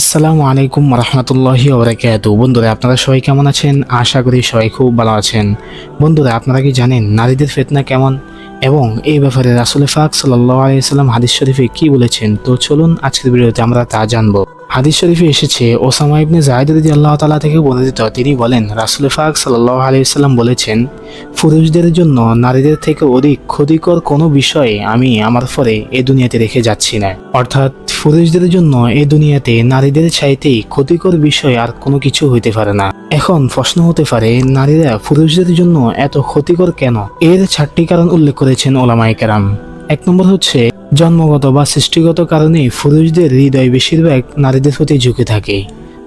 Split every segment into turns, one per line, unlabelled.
আসসালামু আলাইকুম রহমতুল্লাহি ওবরাকাত বন্ধুরা, আপনারা সবাই কেমন আছেন? আশা করি সবাই খুব ভালো আছেন। বন্ধুরা, আপনারা কি জানেন নারীদের ফেতনা কেমন? এবং এই ব্যাপারে রাসুল ফাক সাল্লাহ আলাইসাল্লাম হাদিস শরীফে কী বলেছেন? তো চলুন আজকের ভিডিওতে আমরা তা জানব। হাদিস শরীফে এসেছে, ওসামা ইবনে জাহিদ রদি আল্লাহ তালা থেকে বর্ণিত, তিনি বলেন, রাসুল ফাক সাল্লাহ আলাইসাল্লাম বলেছেন, পুরুষদের জন্য নারীদের থেকে অধিক ক্ষতিকর কোনো বিষয়ে আমি আমার ফলে এ দুনিয়াতে রেখে যাচ্ছি না। অর্থাৎ পুরুষদের জন্য এ দুনিয়াতে নারীদের চাইতেই ক্ষতিকর বিষয় আর কোনো কিছু হইতে পারে না। এখন প্রশ্ন হতে পারে, নারীরা পুরুষদের জন্য এত ক্ষতিকর কেন? এর চারটি কারণ উল্লেখ করেছেন ওলামাই এক নম্বর হচ্ছে, জন্মগত বা সৃষ্টিগত কারণে পুরুষদের হৃদয় বেশিরভাগ নারীদের প্রতি ঝুঁকে থাকে।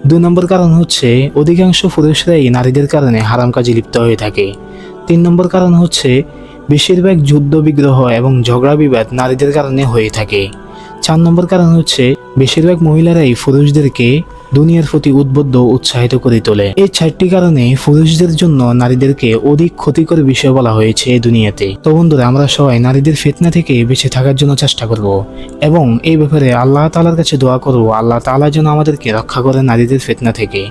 দুই নম্বর কারণ হচ্ছে, অধিকাংশ পুরুষরাই নারীদের কারণে হারাম কাজে লিপ্ত হয়ে থাকে। তিন নম্বর কারণ হচ্ছে, বেশিরভাগ যুদ্ধ, বিগ্রহ এবং ঝগড়া বিবাদ নারীদের কারণে হয়ে থাকে। চার নম্বর কারণ হচ্ছে, বেশিরভাগ মহিলারাই পুরুষদেরকে দুনিয়ার প্রতি উদ্বুদ্ধ উৎসাহিত করে তোলে। এই চারটি কারণে পুরুষদের জন্য নারীদেরকে অধিক ক্ষতিকর বিষয় বলা হয়েছে এই দুনিয়াতে। তো বন্ধুরা, আমরা সবাই নারীদের ফিতনা থেকে বেঁচে থাকার জন্য চেষ্টা করব এবং এই ব্যাপারে আল্লাহ তাআলার কাছে দোয়া করব, আল্লাহ তাআলা যেন আমাদেরকে রক্ষা করে নারীদের ফিতনা থেকে।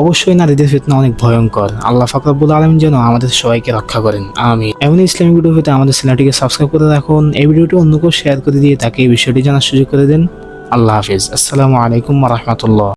অবশ্যই নারীদের ফিতনা অনেক ভয়ঙ্কর। আল্লাহ ফাকরাবুল আলম যেন আমাদের সবাইকে রক্ষা করেন। আমি এমন ইসলামিক ভিডিও পেতে আমাদের চ্যানেলটিকে সাবস্ক্রাইব করে রাখুন। এই ভিডিওটি অন্য কেউ শেয়ার করে দিয়ে তাকে এই বিষয়টি জানার সুযোগ করে দেন। আল্লাহ হাফিজ। আসসালামু আলাইকুম রহমতুল্লাহ।